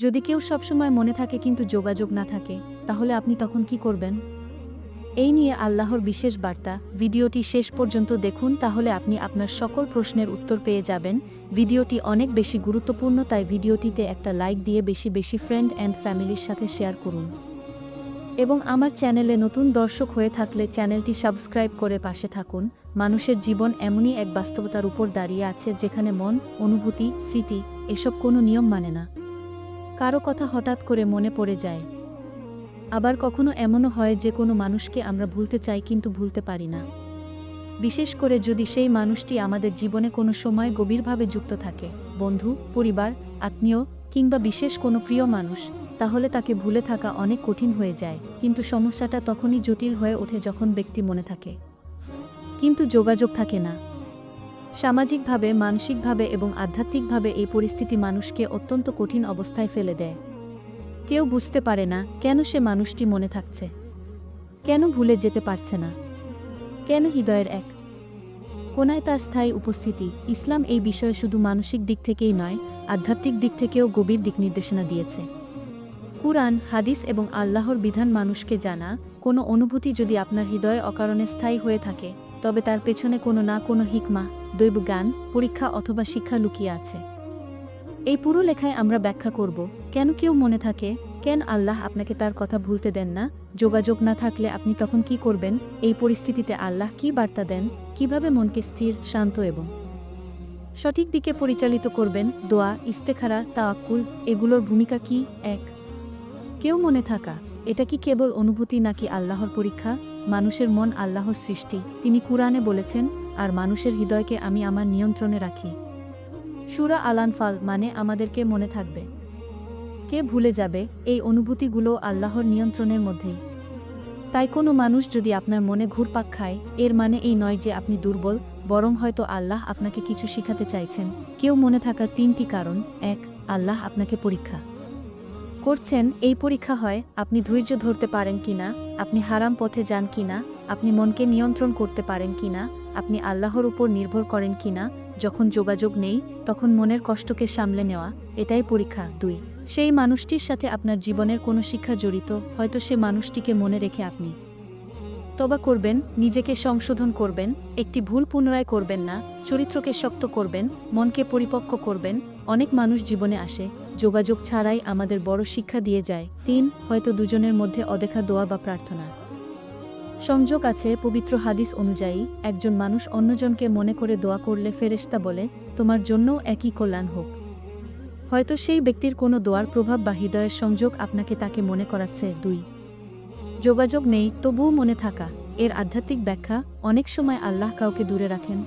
যদি কেউ সবসময় মনে থাকে কিন্তু যোগাযোগ না থাকে, তাহলে আপনি তখন কি করবেন? এই নিয়ে আল্লাহর বিশেষ বার্তা। ভিডিওটি শেষ পর্যন্ত দেখুন, তাহলে আপনি আপনার সকল প্রশ্নের উত্তর পেয়ে যাবেন। ভিডিওটি অনেক বেশি গুরুত্বপূর্ণ, তাই ভিডিওটিতে একটা লাইক দিয়ে বেশি বেশি ফ্রেন্ড অ্যান্ড ফ্যামিলির সাথে শেয়ার করুন। এবং আমার চ্যানেলে নতুন দর্শক হয়ে থাকলে চ্যানেলটি সাবস্ক্রাইব করে পাশে থাকুন। মানুষের জীবন এমনই এক বাস্তবতার উপর দাঁড়িয়ে আছে, যেখানে মন, অনুভূতি, স্মৃতি, এসব কোনো নিয়ম মানে না। কারও কথা হঠাৎ করে মনে পড়ে যায়। আবার কখনো এমনও হয় যে কোনো মানুষকে আমরা ভুলতে চাই কিন্তু ভুলতে পারি না। বিশেষ করে যদি সেই মানুষটি আমাদের জীবনে কোনো সময় গভীরভাবে যুক্ত থাকে, বন্ধু, পরিবার, আত্মীয় কিংবা বিশেষ কোনো প্রিয় মানুষ, তাহলে তাকে ভুলে থাকা অনেক কঠিন হয়ে যায়, কিন্তু সমস্যাটা তখনই জটিল হয়ে ওঠে যখন ব্যক্তি মনে থাকে। কিন্তু যোগাযোগ থাকে না। সামাজিকভাবে, মানসিকভাবে এবং আধ্যাত্মিকভাবে এই পরিস্থিতি মানুষকে অত্যন্ত কঠিন অবস্থায় ফেলে দেয়। কেউ বুঝতে পারে না, কেন সে মানুষটি মনে থাকছে? কেন ভুলে যেতে পারছে না? কেন হৃদয়ের এক কোনায় তার স্থায়ী উপস্থিতি? ইসলাম এই বিষয়ে শুধু মানসিক দিক থেকেই নয়, আধ্যাত্মিক দিক থেকেও গভীর দিক নির্দেশনা দিয়েছে। কুরআন, হাদিস এবং আল্লাহর বিধান মানুষকে জানা, কোনো অনুভূতি যদি আপনার হৃদয়ে অকারণে স্থায়ী হয়ে থাকে তবে তার পেছনে কোনো না কোনো হিকমা দৈব জ্ঞান পরীক্ষা অথবা শিক্ষা লুকিয়ে আছে। এই পুরো লেখায় আমরা ব্যাখ্যা করব, কেন কেউ মনে থাকে, কেন আল্লাহ আপনাকে তার কথা ভুলতে দেন না? যোগাযোগ না থাকলে আপনি তখন কি করবেন? এই পরিস্থিতিতে আল্লাহ কি বার্তা দেন? কীভাবে মনকে স্থির, শান্ত এবং সঠিক দিকে পরিচালিত করবেন? দোয়া, ইস্তেখারা, তাওয়াক্কুল, এগুলোর ভূমিকা কি? এক। কেউ মনে থাকা, এটা কি কেবল অনুভূতি নাকি আল্লাহর পরীক্ষা? মানুষের মন আল্লাহর সৃষ্টি। তিনি কুরআনে বলেছেন, আর মানুষের হৃদয়কে আমি আমার নিয়ন্ত্রণে রাখি। সুরা আলানফাল মানে আমাদেরকে মনে থাকবে। কে ভুলে যাবে এই অনুভূতিগুলো আল্লাহর নিয়ন্ত্রণের মধ্যেই। তাই কোনো মানুষ যদি আপনার মনে ঘুরপাক খায়, এর মানে এই নয় যে আপনি দুর্বল, বরং হয়তো আল্লাহ আপনাকে কিছু শিখাতে চাইছেন। কেউ মনে থাকার তিনটি কারণ। এক, আল্লাহ আপনাকে পরীক্ষা করছেন, এই পরীক্ষা হয় আপনি ধৈর্য ধরতে পারেন কিনা। আপনি হারাম পথে যান কিনা আপনি মনকে নিয়ন্ত্রণ করতে পারেন কিনা আপনি আল্লাহর উপর নির্ভর করেন কিনা যখন যোগাযোগ নেই, তখন মনের কষ্টকে সামলে নেওয়া, এটাই পরীক্ষা দুই। সেই মানুষটির সাথে আপনার জীবনের কোনো শিক্ষা জড়িত, হয়তো সে মানুষটিকে মনে রেখে আপনি তবা করবেন, নিজেকে সংশোধন করবেন, একটি ভুল পুনরায় করবেন না, চরিত্রকে শক্ত করবেন, মনকে পরিপক্ক করবেন, অনেক মানুষ জীবনে আসে যোগাযোগ ছাড়াই আমাদের বড় শিক্ষা দিয়ে যায়। তিন, হয়তো দুজনের মধ্যে অদেখা দোয়া বা প্রার্থনা। সংযোগ আছে পবিত্র হাদিস অনুযায়ী, একজন মানুষ অন্যজনকে মনে করে দোয়া করলে ফেরেশতা বলে, তোমার জন্যও একই কল্যাণ হোক। হয়তো সেই ব্যক্তির কোনো দোয়ার প্রভাব বা হৃদয়ের সংযোগ আপনাকে তাকে মনে করাচ্ছে। দুই, যোগাযোগ নেই, তবুও মনে থাকা। এর আধ্যাত্মিক ব্যাখ্যা, অনেক সময় আল্লাহ কাউকে দূরে রাখেন।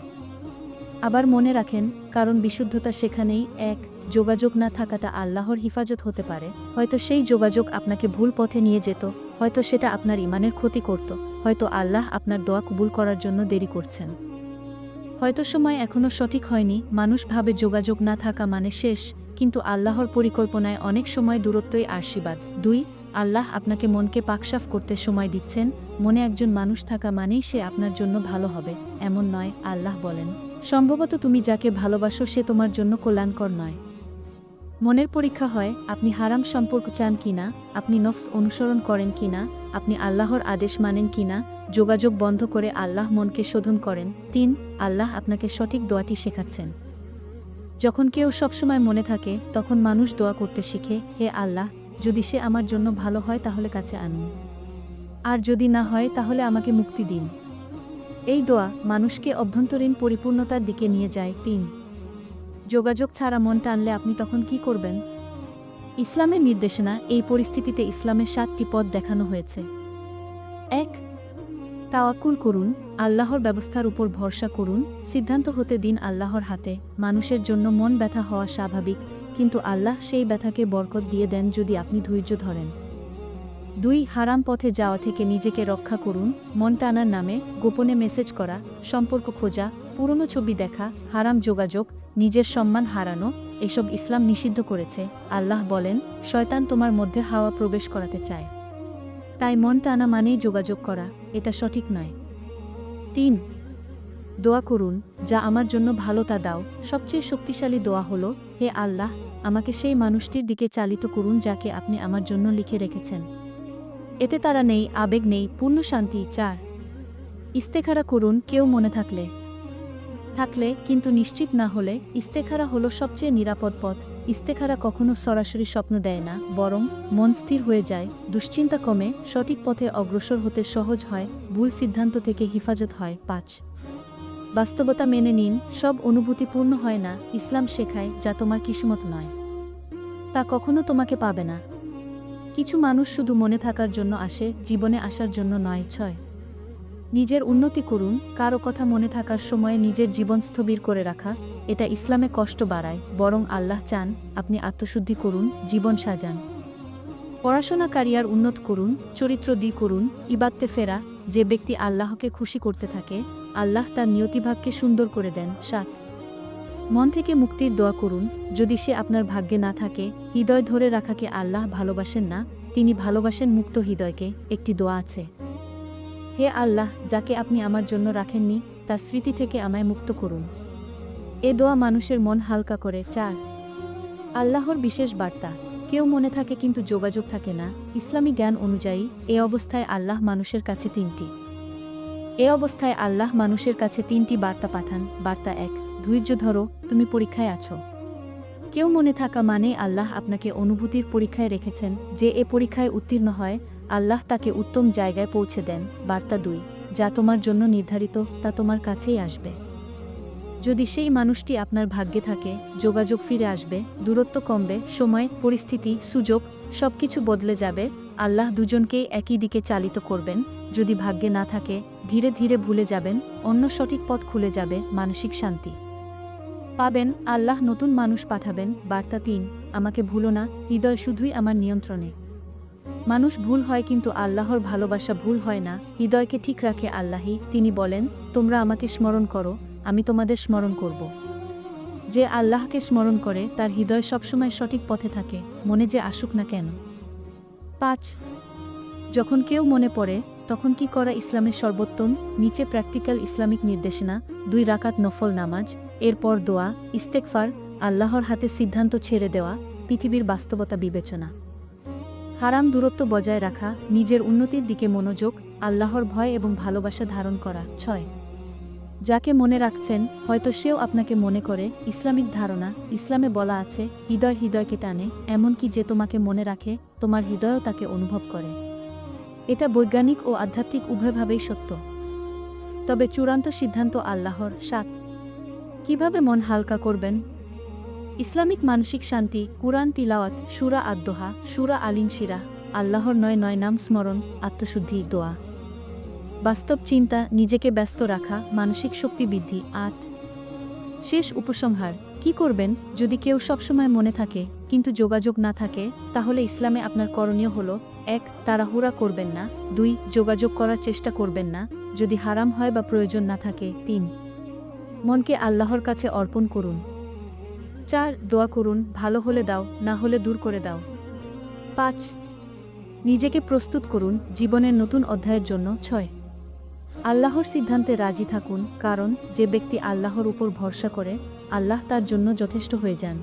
আবার মনে রাখেন, কারণ বিশুদ্ধতা সেখানেই এক যোগাযোগ না থাকাটা আল্লাহর হিফাজত হতে পারে। হয়তো সেই যোগাযোগ আপনাকে ভুল পথে নিয়ে যেত, হয়তো সেটা আপনার ইমানের ক্ষতি করত, হয়তো আল্লাহ আপনার দোয়া কবুল করার জন্য দেরি করছেন। হয়তো সময় এখনও সঠিক হয়নি, মানুষ ভাবে যোগাযোগ না থাকা মানে শেষ, কিন্তু আল্লাহর পরিকল্পনায় অনেক সময় দূরত্বই আশীর্বাদ। দুই, আল্লাহ আপনাকে মনকে পাকসাফ করতে সময় দিচ্ছেন, মনে একজন মানুষ থাকা মানেই সে আপনার জন্য ভালো হবে, এমন নয়, আল্লাহ বলেন। সম্ভবত তুমি যাকে ভালোবাসো সে তোমার জন্য কল্যাণকর নয়। মনের পরীক্ষা হয়, আপনি হারাম সম্পর্ক চান কিনা, আপনি নফস অনুসরণ করেন কিনা, আপনি আল্লাহর আদেশ মানেন কিনা, যোগাযোগ বন্ধ করে আল্লাহ মনকে শোধন করেন। তিন, আল্লাহ আপনাকে সঠিক দোয়াটি শেখাচ্ছেন। যখন কেউ সবসময় মনে থাকে, তখন মানুষ দোয়া করতে শিখে, হে আল্লাহ, যদি সে আমার জন্য ভালো হয় তাহলে কাছে আনুন। আর যদি না হয় তাহলে আমাকে মুক্তি দিন। এই দোয়া মানুষকে অভ্যন্তরীণ পরিপূর্ণতার দিকে নিয়ে যায়। তিন যোগাযোগ ছাড়া মন টানলে আপনি তখন কি করবেন? ইসলামের নির্দেশনা, এই পরিস্থিতিতে ইসলামের সাতটি পথ দেখানো হয়েছে। এক, তাওয়াক্কুল করুন, আল্লাহর ব্যবস্থার উপর ভরসা করুন, সিদ্ধান্ত হতে দিন আল্লাহর হাতে। মানুষের জন্য মন ব্যথা হওয়া স্বাভাবিক, কিন্তু আল্লাহ সেই ব্যথাকে বরকত দিয়ে দেন যদি আপনি ধৈর্য ধরেন। দুই, হারাম পথে যাওয়া থেকে নিজেকে রক্ষা করুন, মন টানার নামে গোপনে মেসেজ করা, সম্পর্ক খোঁজা পুরনো ছবি দেখা, হারাম যোগাযোগ, নিজের সম্মান হারানো, এসব ইসলাম নিষিদ্ধ করেছে। আল্লাহ বলেন, শয়তান তোমার মধ্যে হাওয়া প্রবেশ করাতে চায়। তাই মন টানা মানেই যোগাযোগ করা, এটা সঠিক নয়। তিন, দোয়া করুন, যা আমার জন্য ভালো তা দাও। সবচেয়ে শক্তিশালী দোয়া হলো, হে আল্লাহ, আমাকে সেই মানুষটির দিকে চালিত করুন যাকে আপনি আমার জন্য লিখে রেখেছেন। এতে তারা নেই, আবেগ নেই, পূর্ণ শান্তি, চার। ইস্তেখারা করুন, কেউ মনে থাকলে। থাকলে কিন্তু নিশ্চিত না হলে ইস্তেখারা হলো সবচেয়ে নিরাপদ পথ। ইস্তেখারা কখনো সরাসরি স্বপ্ন দেয় না, বরং মন স্থির হয়ে যায়, দুশ্চিন্তা কমে, সঠিক পথে অগ্রসর হতে সহজ হয়, ভুল সিদ্ধান্ত থেকে হেফাজত হয়। পাঁচ। বাস্তবতা মেনে নিন, সব অনুভূতি পূর্ণ হয় না, ইসলাম শেখায়, যা তোমার কিসমত নয়। তা কখনো তোমাকে পাবে না। কিছু মানুষ শুধু মনে থাকার জন্য আসে, জীবনে আসার জন্য নয়, ছয়। নিজের উন্নতি করুন, কারও কথা মনে থাকার সময়ে নিজের জীবন স্থবির করে রাখা, এটা ইসলামে কষ্ট বাড়ায়, বরং আল্লাহ চান আপনি আত্মশুদ্ধি করুন, জীবন সাজান। পড়াশোনা কারিয়ার উন্নত করুন, চরিত্র দি করুন ইবাত্তে ফেরা, যে ব্যক্তি আল্লাহকে খুশি করতে থাকে, আল্লাহ তার নিয়তিভাগকে সুন্দর করে দেন, সাত। মন থেকে মুক্তির দোয়া করুন, যদি সে আপনার ভাগ্যে না থাকে, হৃদয় ধরে রাখাকে আল্লাহ ভালোবাসেন না? তিনি ভালোবাসেন মুক্ত হৃদয়কে, একটি দোয়া আছে। হে আল্লাহ, যাকে আপনি আমার জন্য রাখেননি, তার স্মৃতি থেকে আমায় মুক্ত করুন। এ দোয়া মানুষের মন হালকা করে, চার। আল্লাহর বিশেষ বার্তা, কেউ মনে থাকে কিন্তু যোগাযোগ থাকে না। ইসলামী জ্ঞান অনুযায়ী, এ অবস্থায় আল্লাহ মানুষের কাছে তিনটি। এ অবস্থায় আল্লাহ মানুষের কাছে তিনটি বার্তা পাঠান। বার্তা এক, ধৈর্য ধরো, তুমি পরীক্ষায় আছো। কেউ মনে থাকা মানে আল্লাহ আপনাকে অনুভূতির পরীক্ষায় রেখেছেন, যে এ পরীক্ষায় উত্তীর্ণ হয় আল্লাহ তাকে উত্তম জায়গায় পৌঁছে দেন। বার্তা দুই, যা তোমার জন্য নির্ধারিত, তা তোমার কাছেই আসবে। যদি সেই মানুষটি আপনার ভাগ্যে থাকে, যোগাযোগ ফিরে আসবে, দূরত্ব কমবে, সময়, পরিস্থিতি, সুযোগ, সবকিছু বদলে যাবে, আল্লাহ দুজনকেই একই দিকে চালিত করবেন। যদি ভাগ্যে না থাকে, ধীরে ধীরে ভুলে যাবেন, অন্য সঠিক পথ খুলে যাবে, মানসিক শান্তি। পাবেন, আল্লাহ নতুন মানুষ পাঠাবেন। বার্তা তিন, আমাকে ভুলো না, হৃদয় শুধুই আমার নিয়ন্ত্রণে। মানুষ ভুল হয় কিন্তু আল্লাহর ভালোবাসা ভুল হয় না। হৃদয়কে ঠিক রাখে আল্লাহি তিনি বলেন, তোমরা আমাকে স্মরণ করো, আমি তোমাদের স্মরণ করব। যে আল্লাহকে স্মরণ করে, তার হৃদয় সবসময় সঠিক পথে থাকে, মনে যে আসুক না কেন। পাঁচ, যখন কেউ মনে পড়ে, তখন কি করা ইসলামের সর্বোত্তম? নিচে প্র্যাকটিক্যাল ইসলামিক নির্দেশনা, দুই রাকাত নফল নামাজ, এরপর দোয়া ইস্তেকফার আল্লাহর হাতে সিদ্ধান্ত ছেড়ে দেওয়া, পৃথিবীর বাস্তবতা বিবেচনা। হারাম দূরত্ব বজায় রাখা, নিজের উন্নতির দিকে মনোযোগ, আল্লাহর ভয় এবং ভালোবাসা ধারণ করা। ছয়। যাকে মনে রাখছেন, হয়তো সেও আপনাকে মনে করে, ইসলামিক ধারণা, ইসলামে বলা আছে, হৃদয় হৃদয়কে টানে, এমনকি যে তোমাকে মনে রাখে, তোমার হৃদয়ও তাকে অনুভব করে। এটা বৈজ্ঞানিক ও আধ্যাত্মিক উভয়ভাবেই সত্য। তবে চূড়ান্ত সিদ্ধান্ত আল্লাহর সাত। কীভাবে মন হালকা করবেন? ইসলামিক মানসিক শান্তি, কুরআন তিলাওয়াত, সুরা আদ্দোহা, সুরা আলিন শিরা আল্লাহর নয় নয় নাম স্মরণ, আত্মশুদ্ধি, দোয়া। বাস্তব চিন্তা, নিজেকে ব্যস্ত রাখা, মানসিক শক্তি বৃদ্ধি, আট। শেষ উপসংহার, কি করবেন যদি কেউ সবসময় মনে থাকে, কিন্তু যোগাযোগ না থাকে, তাহলে ইসলামে আপনার করণীয় হল, এক, তাড়াহুড়া করবেন না, দুই, যোগাযোগ করার চেষ্টা করবেন না, যদি হারাম হয় বা প্রয়োজন না থাকে, তিন। মনকে আল্লাহর কাছে অর্পণ করুন। চার, দোয়া করুন, ভালো হলে দাও, না হলে দূর করে দাও। পাঁচ, নিজেকে প্রস্তুত করুন, জীবনের নতুন অধ্যায়ের জন্য। ছয়, আল্লাহর সিদ্ধান্তে রাজি থাকুন, কারণ যে ব্যক্তি আল্লাহর উপর ভরসা করে, আল্লাহ তার জন্য যথেষ্ট হয়ে যান।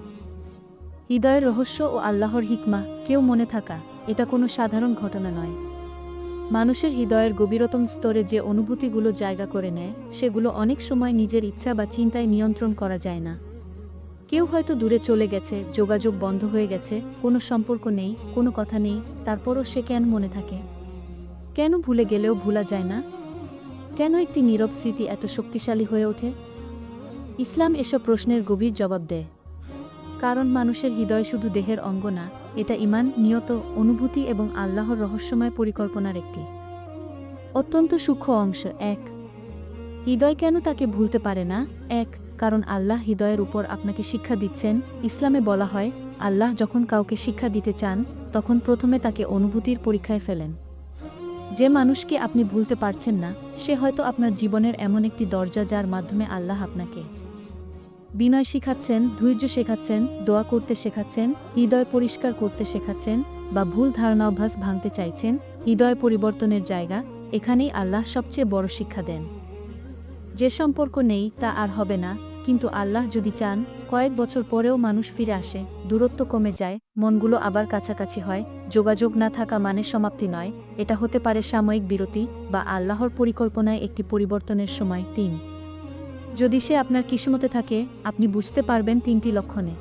হৃদয়ের রহস্য ও আল্লাহর হিকমা কেউ মনে থাকা, এটা কোনো সাধারণ ঘটনা নয়। মানুষের হৃদয়ের গভীরতম স্তরে যে অনুভূতিগুলো জায়গা করে নেয়, সেগুলো অনেক সময় নিজের ইচ্ছা বা চিন্তায় নিয়ন্ত্রণ করা যায় না। কেউ হয়তো দূরে চলে গেছে, যোগাযোগ বন্ধ হয়ে গেছে, কোনো সম্পর্ক নেই, কোনো কথা নেই, তারপরও সে কেন মনে থাকে? কেন ভুলে গেলেও ভুলা যায় না? কেন একটি নীরব স্মৃতি এত শক্তিশালী হয়ে ওঠে? ইসলাম এসব প্রশ্নের গভীর জবাব দেয়। কারণ মানুষের হৃদয় শুধু দেহের অঙ্গ না, এটা ইমান, নিয়ত, অনুভূতি এবং আল্লাহর রহস্যময় পরিকল্পনার একটি। অত্যন্ত সূক্ষ্ম অংশ, এক। হৃদয় কেন তাকে ভুলতে পারে না? এক। কারণ আল্লাহ হৃদয়ের উপর আপনাকে শিক্ষা দিচ্ছেন। ইসলামে বলা হয়, আল্লাহ যখন কাউকে শিক্ষা দিতে চান, তখন প্রথমে তাকে অনুভূতির পরীক্ষায় ফেলেন। যে মানুষকে আপনি ভুলতে পারছেন না, সে হয়তো আপনার জীবনের এমন একটি দরজা যার মাধ্যমে আল্লাহ আপনাকে বিনয় শিখাচ্ছেন, ধৈর্য শেখাচ্ছেন, দোয়া করতে শেখাচ্ছেন, হৃদয় পরিষ্কার করতে শেখাচ্ছেন বা ভুল ধারণা অভ্যাস ভাঙতে চাইছেন, হৃদয় পরিবর্তনের জায়গা, এখানেই আল্লাহ সবচেয়ে বড় শিক্ষা দেন। যে সম্পর্ক নেই তা আর হবে না কিন্তু আল্লাহ যদি চান, কয়েক বছর পরেও মানুষ ফিরে আসে, দূরত্ব কমে যায়, মনগুলো আবার কাছাকাছি হয়, যোগাযোগ না থাকা মানে সমাপ্তি নয়, এটা হতে পারে সাময়িক বিরতি বা আল্লাহর পরিকল্পনায় একটি পরিবর্তনের সময়। তিন, যদি সে আপনার কিসমতে থাকে, আপনি বুঝতে পারবেন তিনটি লক্ষণে।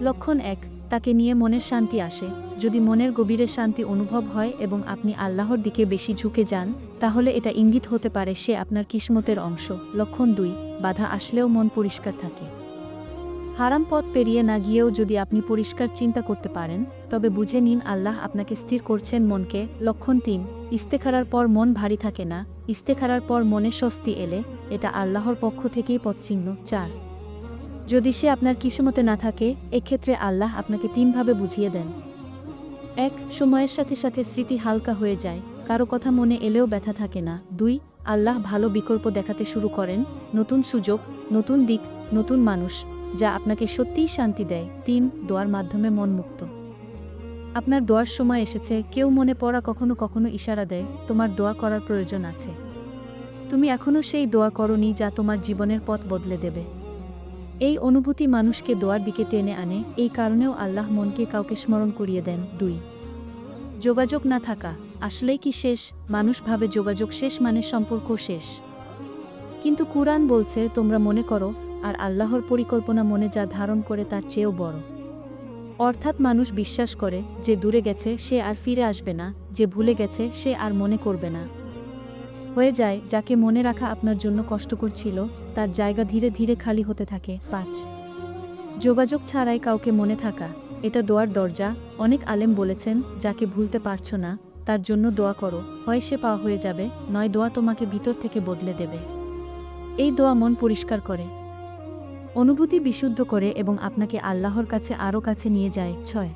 লক্ষণ এক, তাকে নিয়ে মনের শান্তি আসে। যদি মনের গভীরে শান্তি অনুভব হয় এবং আপনি আল্লাহর দিকে বেশি ঝুঁকে যান, তাহলে এটা ইঙ্গিত হতে পারে সে আপনার কিসমতের অংশ। লক্ষণ দুই বাধা আসলেও মন পরিষ্কার থাকে। হারাম পথ পেরিয়ে না গিয়েও যদি আপনি পরিষ্কার চিন্তা করতে পারেন, তবে বুঝে নিন আল্লাহ আপনাকে স্থির করছেন মনকে। লক্ষণ তিন, ইস্তেখারার পর মন ভারী থাকে না। ইস্তেখারার পর মনে স্বস্তি এলে, এটা আল্লাহর পক্ষ থেকেই পথচিহ্ন। চার, যদি সে আপনার কিসমতে না থাকে, এক্ষেত্রে আল্লাহ আপনাকে তিনভাবে বুঝিয়ে দেন। এক, সময়ের সাথে সাথে স্মৃতি হালকা হয়ে যায়। কারও কথা মনে এলেও ব্যথা থাকে না। দুই আল্লাহ ভালো বিকল্প দেখাতে শুরু করেন, নতুন সুযোগ, নতুন দিক, নতুন মানুষ, যা আপনাকে সত্যিই শান্তি দেয়, তিন, দোয়ার মাধ্যমে মন মুক্ত আপনার দোয়ার সময় এসেছে, কেউ মনে পড়া কখনো কখনো ইশারা দেয়, তোমার দোয়া করার প্রয়োজন আছে। তুমি এখনও সেই দোয়া করনি যা তোমার জীবনের পথ বদলে দেবে। এই অনুভূতি মানুষকে দোয়ার দিকে টেনে আনে, এই কারণেও আল্লাহ মনকে কাউকে স্মরণ করিয়ে দেন, দুই। যোগাযোগ না থাকা আসলেই কি শেষ? মানুষ ভাবে যোগাযোগ শেষ মানে সম্পর্ক শেষ। কিন্তু কুরআন বলছে, তোমরা মনে করো, আর আল্লাহর পরিকল্পনা মনে যা ধারণ করে তার চেয়েও বড়। অর্থাৎ মানুষ বিশ্বাস করে, যে দূরে গেছে, সে আর ফিরে আসবে না, যে ভুলে গেছে, সে আর মনে করবে না। হয়ে যায়, যাকে মনে রাখা আপনার জন্য কষ্টকর ছিল, তার জায়গা ধীরে ধীরে খালি হতে থাকে। পাঁচ। যোগাযোগ ছাড়াই কাউকে মনে থাকা, এটা দোয়ার দরজা। অনেক আলেম বলেছেন, যাকে ভুলতে পারছ না তার জন্য দোয়া করো, হয় সে পাওয়া হয়ে যাবে, নয় দোয়া তোমাকে ভিতর থেকে বদলে দেবে। এই দোয়া মন পরিষ্কার করে। অনুভূতি বিশুদ্ধ করে এবং আপনাকে আল্লাহর কাছে আরও কাছে নিয়ে যায়। ছয়।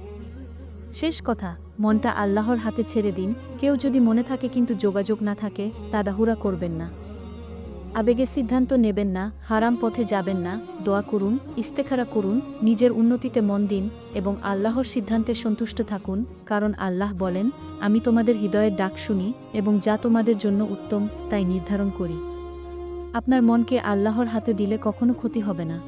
শেষ কথা, মনটা আল্লাহর হাতে ছেড়ে দিন। কেউ যদি মনে থাকে কিন্তু যোগাযোগ না থাকে, তাড়াহুড়া করবেন না। আবেগে সিদ্ধান্ত নেবেন না, হারাম পথে যাবেন না, দোয়া করুন, ইস্তেখারা করুন, নিজের উন্নতিতে মন দিন এবং আল্লাহর সিদ্ধান্তে সন্তুষ্ট থাকুন, কারণ আল্লাহ বলেন, আমি তোমাদের হৃদয়ের ডাক শুনি এবং যা তোমাদের জন্য উত্তম, তাই নির্ধারণ করি। আপনার মনকে আল্লাহর হাতে দিলে কখনো ক্ষতি হবে না।